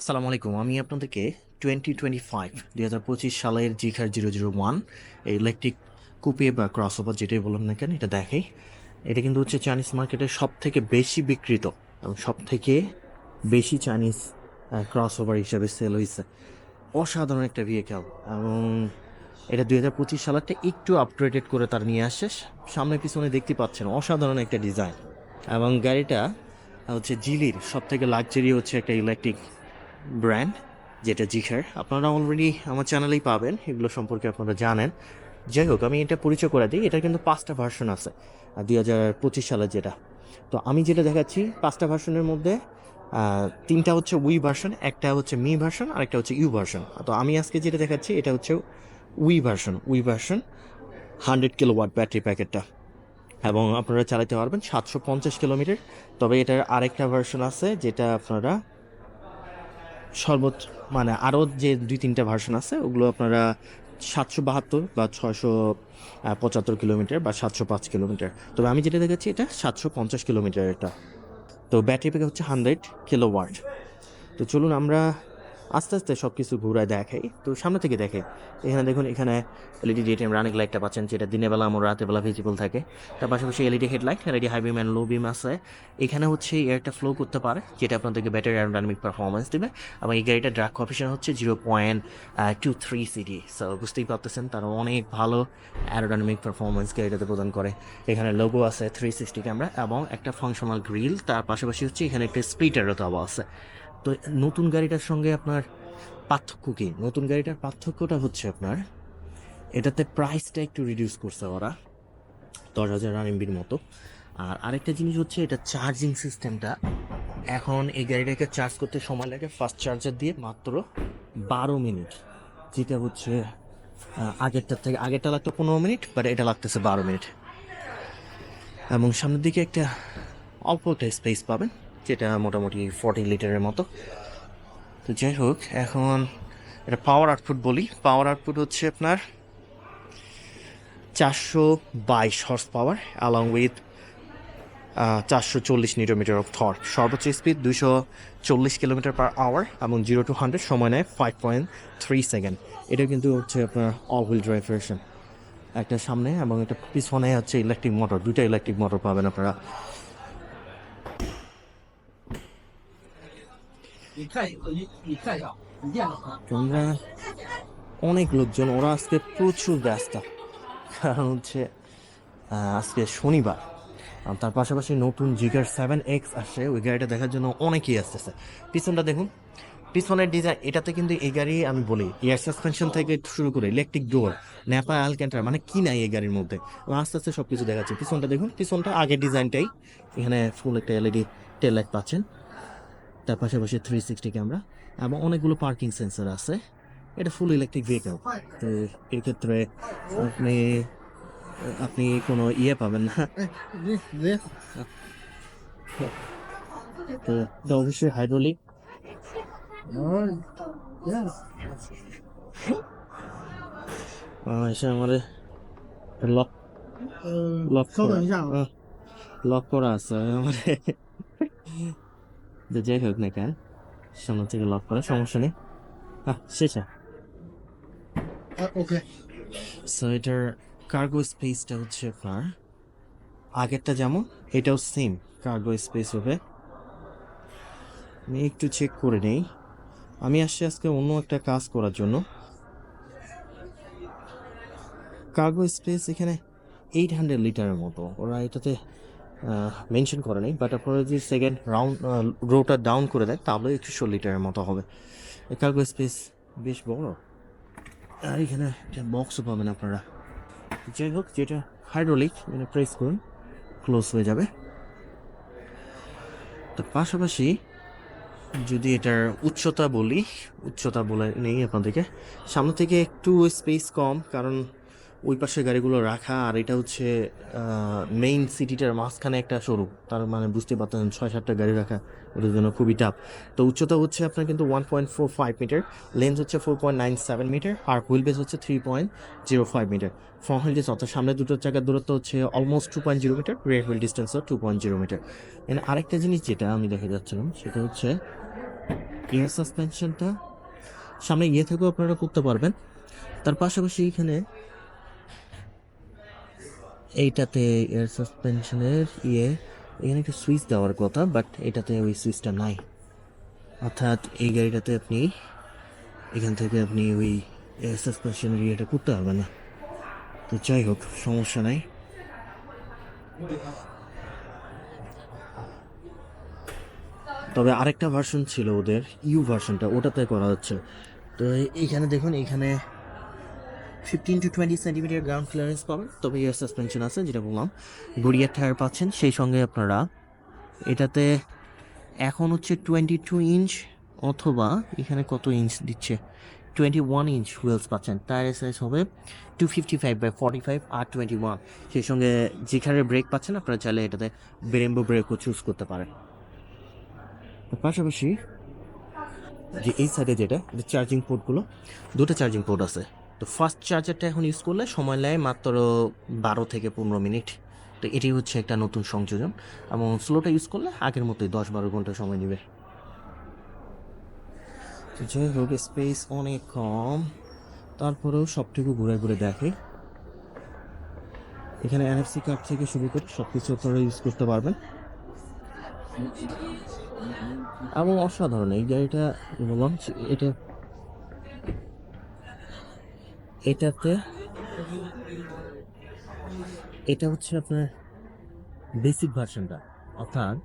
আসসালামু আলাইকুম। আমি আপনাদেরকে টোয়েন্টি টোয়েন্টি ফাইভ দুই হাজার পঁচিশ সালের জিখার জিরো জিরো ওয়ান এই ইলেকট্রিক কুপে বা ক্রস ওভার যেটাই বললাম না কেন, এটা দেখাই। এটা কিন্তু হচ্ছে চাইনিজ মার্কেটে সব থেকে বেশি বিক্রিত এবং সব থেকে বেশি চাইনিজ ক্রস ওভার হিসাবে সেল হয়েছে অসাধারণ একটা ভেহিকেল এবং এটা দুই হাজার পঁচিশ সালেরটা একটু আপগ্রেডেড করে তার নিয়ে আসে সামনে পিছনে দেখতে পাচ্ছেন, অসাধারণ একটা ডিজাইন এবং গাড়িটা হচ্ছে জিলির সব থেকে লাক্সারি হচ্ছে একটা ইলেকট্রিক ব্র্যান্ড যেটা জিখার আপনারা অলরেডি আমার চ্যানেলেই পাবেন, এগুলো সম্পর্কে আপনারা জানেন। যাই হোক, আমি এটা পরিচয় করে দিই এটা কিন্তু পাঁচটা ভার্সন আছে দুই হাজার পঁচিশ সালের যেটা। তো আমি যেটা দেখাচ্ছি, পাঁচটা ভার্সনের মধ্যে তিনটা হচ্ছে উই ভার্সন একটা হচ্ছে মি ভার্সন আর একটা হচ্ছে ইউ ভার্সন তো আমি আজকে যেটা দেখাচ্ছি, এটা হচ্ছে we version we version hundred kilowatt battery প্যাকেটটা এবং আপনারা চালাতে পারবেন সাতশো পঞ্চাশ কিলোমিটার তবে এটার আরেকটা ভার্সন আছে, যেটা আপনারা সর্বোচ্চ মানে আরও যে দুই, তিনটা ভার্সন আছে, ওগুলো আপনারা সাতশো বাহাত্তর বা ছয়শো পঁচাত্তর কিলোমিটার বা সাতশো পাঁচ কিলোমিটার তবে আমি যেটা দেখেছি এটা সাতশো পঞ্চাশ কিলোমিটার এটা তো ব্যাটারি প্যাক হচ্ছে হান্ড্রেড কিলো ওয়াট তো চলুন আমরা আস্তে আস্তে সব কিছু ঘুরায় দেখাই তো সামনে থেকে দেখে। এখানে দেখুন, এখানে এলইডি ডিএটিএম রানিং লাইটটা পাচ্ছেন, যেটা দিনের বেলা আমার রাতের বেলা ভিজিবল থাকে। তার পাশাপাশি LED headlight LED high beam and low beam আছে। এখানে হচ্ছে এয়ারটা ফ্লো করতে পারে, যেটা আপনাদেরকে ব্যাটারি অ্যারোডাইনামিক পারফরমেন্স দেবে। এবং এই গাড়িটা ড্রাগ কফিশন হচ্ছে zero point two three CD so বুঝতেই পারতেছেন, তারা অনেক ভালো অ্যারোডাইনামিক পারফরমেন্স গাড়িটাতে প্রদান করে। এখানে লোগো আছে থ্রি সিক্সটি ক্যামেরা এবং একটা ফাংশনাল গ্রিল তার পাশাপাশি হচ্ছে এখানে একটা স্প্লিটারও তো আছে। তো নতুন গাড়িটার সঙ্গে আপনার পার্থক্য কি? নতুন গাড়িটার পার্থক্যটা হচ্ছে আপনার, এটাতে প্রাইসটা একটু রিডিউস করছে ওরা, দশ হাজার আরএমবির মতো। আর আরেকটা জিনিস হচ্ছে এটা চার্জিং সিস্টেমটা এখন এই গাড়িটাকে চার্জ করতে সময় লাগে ফাস্ট চার্জার দিয়ে মাত্র বারো মিনিট, যেটা হচ্ছে আগেরটার থেকে, আগেরটা লাগতো পনেরো মিনিট বাট এটা লাগতেছে বারো মিনিট। এবং সামনের দিকে একটা অল্প একটা স্পেস পাবেন। যেটা মোটামুটি ফর্টি লিটারের মতো। তো যাই হোক, এখন এটা পাওয়ার আউটপুট বলি। পাওয়ার আউটপুট হচ্ছে আপনার চারশো বাইশ হর্স পাওয়ার অ্যালং উইথ চারশো চল্লিশ নিউটোমিটার অফ থর সর্বোচ্চ স্পিড দুশো চল্লিশ কিলোমিটার পার আওয়ার এবং জিরো টু হান্ড্রেড সময় নেয় ফাইভ পয়েন্ট থ্রি সেকেন্ড এটা কিন্তু হচ্ছে আপনার অল হুইল ড্রাইভ ভার্সন একটা সামনে এবং একটা পিছনে হচ্ছে ইলেকট্রিক মোটর দুইটা ইলেকট্রিক মোটর পাবেন আপনারা। 你看你你看一下，你见了啊？ তোমরা অনেক লোকজন ওরা আজকে প্রচুর ব্যস্ত কারণ হচ্ছে আহ, আজকে শনিবার আর তার পাশাপাশি নতুন জিগার সেভেন এক্স আসছে ওই গাড়িটা দেখার জন্য অনেকেই আসতেছে পিছনটা দেখুন পিছনের ডিজাইন এটাতে কিন্তু এই গাড়ি আমি বলি এয়ার সাসপেনশন থেকে শুরু করে ইলেকট্রিক ডোর ন্যাপা আলক্যান্টার মানে কি নাই এই গাড়ির মধ্যে এবং আস্তে আস্তে সব কিছু দেখাচ্ছে পিছনটা দেখুন পিছনটা আগের ডিজাইনটাই এখানে ফুল একটা এলইডি টেল লাইট পাচ্ছেন তার পাশাপাশি থ্রি সিক্সটি ক্যামেরা এবং অনেকগুলো পার্কিং সেন্সার আছে। এটা ফুল ইলেকট্রিক ভেহিকেল তো এক্ষেত্রে আপনি আপনি কোনো ইয়ে পাবেন না। তো এটা অবশ্যই হাইড্রোলিক এসে আমার লক লক করা আছে আমার তো যাই হোক না কেন সামনে থেকে লক করা সমস্যা নেই। হ্যাঁ শেষ 啊，OK，সো এটার কার্গো স্পেসটা হচ্ছে আপনার আগেরটা যেমন এটাও সেম কার্গো স্পেস হবে। আমি একটু চেক করে নেই। আমি আসছি আজকে অন্য একটা কাজ করার জন্য। কার্গো স্পেস এখানে এইট হান্ড্রেড লিটারের মতো ওরা এটাতে মেনশন করে নেই বাট আপনারা যদি সেকেন্ড রাউন্ড রোটা ডাউন করে দেয় তাহলে একশো লিটারের মতো হবে। কার্গো স্পেস বেশ বড়। আর এখানে একটা বক্সও পাবেন আপনারা। যাই হোক, যেটা হাইড্রোলিক মানে প্রেস করুন ক্লোজ হয়ে যাবে। তো পাশাপাশি যদি এটার উচ্চতা বলি, উচ্চতা বলে নেই আপনাদেরকে। সামনে থেকে একটু স্পেস কম, কারণ ওই পাশে গাড়িগুলো রাখা, আর এটা হচ্ছে মেইন সিটিটার মাঝখানে একটা সরু তার মানে বুঝতে পারতেন ছয় সাতটা গাড়ি রাখা ওদের জন্য খুবই টাফ তো উচ্চতা হচ্ছে আপনার কিন্তু one point four five metre length হচ্ছে four point nine seven metre আর হুইল বেস হচ্ছে three point zero five metre front wheel distance অর্থাৎ সামনে দুটো জায়গার দূরত্ব হচ্ছে almost two point zero metre rear wheel ডিস্টেন্সও two point zero metre এখানে আরেকটা জিনিস যেটা আমি দেখে যাচ্ছিলাম, সেটা হচ্ছে এয়ার সাসপেনশনটা সামনে ইয়ে থেকেও আপনারা করতে পারবেন। তার পাশাপাশি এখানে এইটাতে এয়ার সাসপেনশনের ইয়ে এখানে একটা সুইচ দেওয়ার কথা বাট এটাতে ওই সুইচটা নাই। অর্থাৎ এই গাড়িটাতে আপনি, এখান থেকে আপনি ওই এয়ার সাসপেনশনের ইয়েটা করতে পারবেন না। তো যাই হোক, সমস্যা নাই। তবে আরেকটা ভার্সন ছিল ওদের ইউ ভার্সনটা ওটাতে করা হচ্ছে। তো এইখানে দেখুন, এখানে fifteen to twenty centimetre ground clearance পাবেন তবে এয়ার সাসপেনশন আছে, যেটা বললাম। গড়িয়ার টায়ার পাচ্ছেন, সেই সঙ্গে আপনারা এটাতে এখন হচ্ছে টোয়েন্টি টু ইঞ্চ অথবা এখানে কত ইঞ্চ দিচ্ছে? টোয়েন্টি ওয়ান ইঞ্চ হুইলস পাচ্ছেন। টায়ারের সাইজ হবে two fifty five by forty five R twenty one সেই সঙ্গে যেখানে ব্রেক পাচ্ছেন, আপনারা চাইলে এটাতে ব্রেম্বো ব্রেকও চুজ করতে পারেন। পাশাপাশি যে এই সাইডে যেটা চার্জিং পোর্টগুলো দুটো চার্জিং পোর্ট আছে। তো ফার্স্ট চার্জারটা এখন ইউজ করলে সময় নেয় মাত্র বারো থেকে পনেরো মিনিট। তো এটি হচ্ছে একটা নতুন সংযোজন। এবং স্লোটা ইউজ করলে আগের মতোই দশ বারো ঘণ্টা সময় নেবে। যাই হোক স্পেস অনেক কম। তারপরেও সবটুকু ঘুরে ঘুরে দেখে। এখানে এনএফসি কার্ড থেকে শুরু করে সব কিছু আপনারা ইউজ করতে পারবেন। এবং অসাধারণ এই গাড়িটা যে এটা এটাতে এটা হচ্ছে আপনার বেসিক ভার্সনটা অর্থাৎ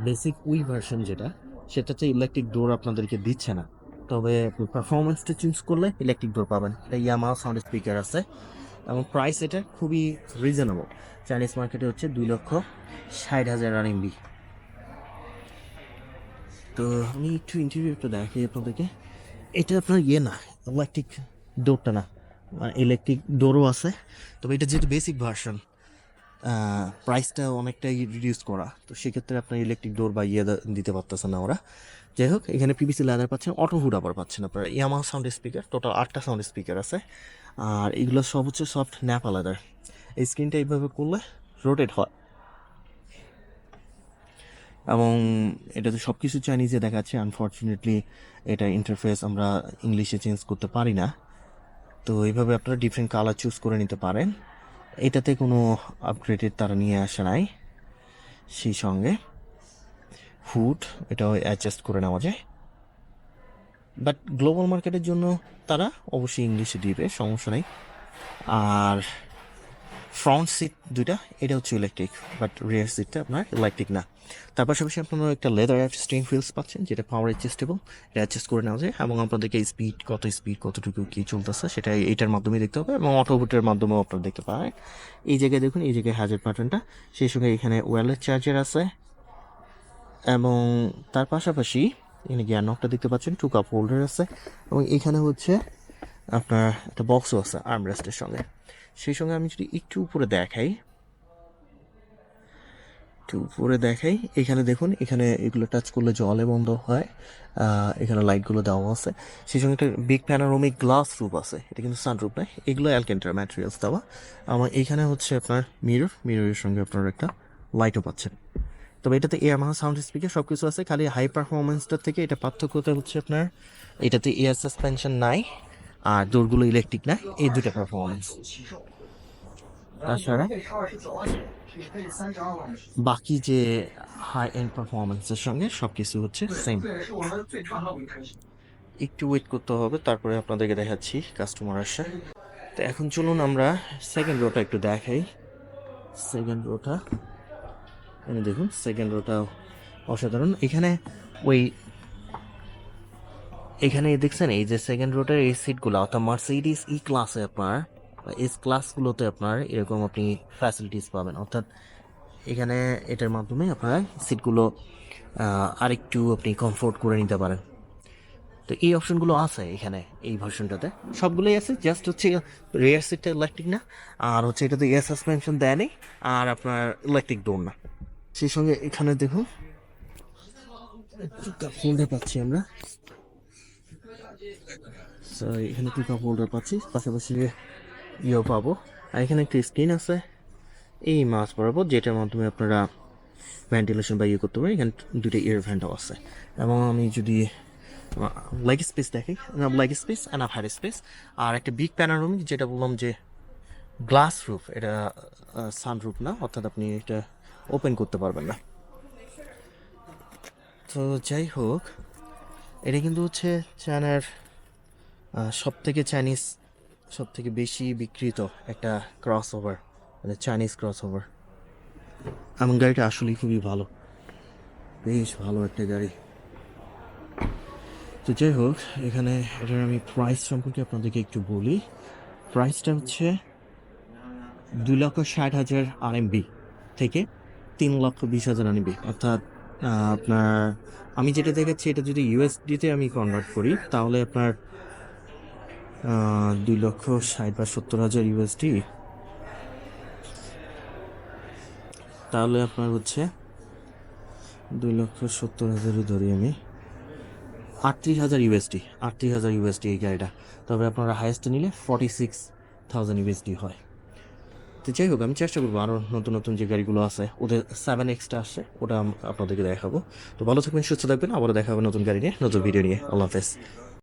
বেসিক উই ভার্সন যেটা, সেটাতে ইলেকট্রিক ডোর আপনাদেরকে দিচ্ছে না। তবে পারফরমেন্সটা চুজ করলে ইলেকট্রিক ডোর পাবেন। এটা ইয়ামা সাউন্ড স্পিকার আছে। এবং প্রাইস এটা খুবই রিজনেবল চাইনিজ মার্কেটে হচ্ছে দুই লক্ষ ষাট হাজার আরএমবি তো আমি একটু ইন্টারভিউটা দেখাই আপনাদেরকে। এটা আপনার ইয়ে না ইলেকট্রিক ডোরটা না। ইলেকট্রিক ডোরও আছে। তবে এটা যেহেতু বেসিক ভার্সন প্রাইসটা অনেকটাই রিডিউস করা। তো সেক্ষেত্রে আপনার ইলেকট্রিক ডোর বা ইয়ে দিতে পারতেছে না ওরা। যাই হোক, এখানে পিবিসি লেদার পাচ্ছেন অটো হুড আবার পাচ্ছেন আপনারা। ইয়ামা সাউন্ড স্পিকার টোটাল আটটা সাউন্ড স্পিকার আছে। আর এগুলো সব হচ্ছে সফট ন্যাপা লেদার এই স্ক্রিনটা এইভাবে করলে রোটেট হয়। এবং এটা তো সব কিছু চাইনিজে দেখাচ্ছে। আনফর্চুনেটলি এটা ইন্টারফেস আমরা ইংলিশে চেঞ্জ করতে পারি না। তো এইভাবে আপনারা ডিফারেন্ট কালার চুজ করে নিতে পারেন। এটাতে কোনো আপগ্রেডেড তারা নিয়ে আসে নাই সেই সঙ্গে। হুড এটাও অ্যাডজাস্ট করে নেওয়া যায়। বাট গ্লোবাল মার্কেটের জন্য তারা অবশ্যই ইংলিশে দিবে, সমস্যা নেই। আর ফ্রন্ট সিট দুইটা এটা হচ্ছে ইলেকট্রিক বাট রিয়ার সিটটা আপনার ইলেকট্রিক না। তার পাশাপাশি আপনারা একটা লেদার অ্যাপ স্ট্রিং ফিলস পাচ্ছেন, যেটা পাওয়ার অ্যাডজাস্টেবল এটা অ্যাডজাস্ট করে নেওয়া যায়, এবং আপনাদেরকে স্পিড কত স্পিড কতটুকু কী চলতেছে, সেটা এইটার মাধ্যমে দেখতে হবে, এবং অটোবুটের মাধ্যমেও আপনারা দেখতে পারেন। এই জায়গায় দেখুন, এই জায়গায় হাজার বাটনটা সেই সঙ্গে এখানে ওয়্যারলেস চার্জার আছে, এবং তার পাশাপাশি, এখানে গিয়ার নকটা দেখতে পাচ্ছেন টু কাপ হোল্ডার আছে, এবং এখানে হচ্ছে আপনার একটা বক্সও আছে আর্মরেস্টের সঙ্গে। সেই সঙ্গে আমি যদি একটু উপরে দেখাই একটু উপরে দেখাই। এখানে দেখুন, এখানে এগুলো টাচ করলে জলে বন্ধ হয়। এখানে লাইটগুলো দেওয়া আছে। সেই সঙ্গে একটা বিগ প্যানারোমিক গ্লাস রুপ আছে। এটা কিন্তু সানরুপ নয়, এগুলো অ্যালকেন্টার ম্যাটেরিয়ালস দেওয়া। আমার এখানে হচ্ছে আপনার মিরর মিররের সঙ্গে আপনার একটা লাইটও পাচ্ছেন। তবে এটাতে এয়ারমাহা সাউন্ড স্পিকার সব কিছু আছে, খালি হাই পারফরমেন্সটার থেকে এটা পার্থক্যটা হচ্ছে আপনার, এটাতে এয়ার সাসপেনশন নাই, আর দৌড়গুলো ইলেকট্রিক না এই দুটা পারফরমেন্স তাছাড়া বাকি যে হাই এন্ড পারফরমেন্সের সঙ্গে সব কিছু হচ্ছে সেম একটু ওয়েট করতে হবে তারপরে আপনাদেরকে দেখাচ্ছি কাস্টমার আসে তো এখন চলুন আমরা সেকেন্ড রোটা একটু দেখাই। সেকেন্ড রোটা এনে দেখুন সেকেন্ড রোটা অসাধারণ। এখানে ওই এখানে দেখছেন এই যে সেকেন্ড রোটার এই সিটগুলো অর্থাৎ মার্সিডিস ই ক্লাসে আপনার এস ক্লাসগুলোতে আপনার এরকম আপনি ফ্যাসিলিটিস পাবেন। অর্থাৎ এখানে এটার মাধ্যমে আপনারা সিটগুলো আরেকটু আপনি কমফোর্ট করে নিতে পারেন। তো এই অপশনগুলো আছে এখানে, এই ভার্সনটাতে সবগুলোই আছে জাস্ট হচ্ছে রেয়ার সিটটা ইলেকট্রিক না, আর হচ্ছে এটাতে এয়ার সাসপেনশন দেয়নি আর আপনার ইলেকট্রিক ডোর না। সেই সঙ্গে এখানে দেখুন হোল্ডার পাচ্ছি আমরা। এখানে টু কাপ পাচ্ছি, পাশাপাশি ইয়েও পাবো আর এখানে একটি স্ক্রিন আছে। এই মাছ বরাবর যেটার মাধ্যমে আপনারা ভেন্টিলেশন বা ইয়ে করতে পারেন। এখানে দুটো ইয়ার ভ্যান্টও আছে। এবং আমি যদি লেগ স্পেস দেখি leg space and up hide space আর একটা বিগ প্যানারোমিক যেটা বললাম যে গ্লাস রুফ এটা সান রুফ না, অর্থাৎ আপনি এটা ওপেন করতে পারবেন না। তো যাই হোক, এটা কিন্তু হচ্ছে চায়নার সব থেকে চাইনিজ সব থেকে বেশি বিক্রিত একটা ক্রস ওভার মানে চাইনিজ ক্রস ওভার আমার গাড়িটা আসলেই খুবই ভালো। বেশ ভালো একটা গাড়ি। তো যাই হোক এখানে এটার আমি প্রাইস সম্পর্কে আপনাদেরকে একটু বলি। প্রাইসটা হচ্ছে দুই লক্ষ ষাট হাজার আরএমবি থেকে তিন লক্ষ বিশ হাজার আরএমবি অর্থাৎ আপনার আমি যেটা দেখাচ্ছি এটা যদি ইউএসডিতে আমি কনভার্ট করি তাহলে আপনার দুই লক্ষ ষাট বা সত্তর হাজার ইউএসডি তাহলে আপনার হচ্ছে দুই লক্ষ সত্তর হাজারই ধরি আমি। আটত্রিশ হাজার ইউএসডি আটত্রিশ হাজার ইউএসডি এই গাড়িটা। তবে আপনারা হাইয়েস্ট নিলে ফর্টি সিক্স থাউজেন্ড ইউএসডি হয়। তো যাই হোক, আমি চেষ্টা করব আরও নতুন নতুন যে গাড়িগুলো আছে, ওদের সেভেন এক্সটা আসছে, ওটা আপনাদেরকে দেখাবো। তো ভালো থাকবেন, সুস্থ থাকবেন, আবারও দেখা হবে নতুন গাড়ি নিয়ে, নতুন ভিডিও নিয়ে। আল্লাহ হাফেজ।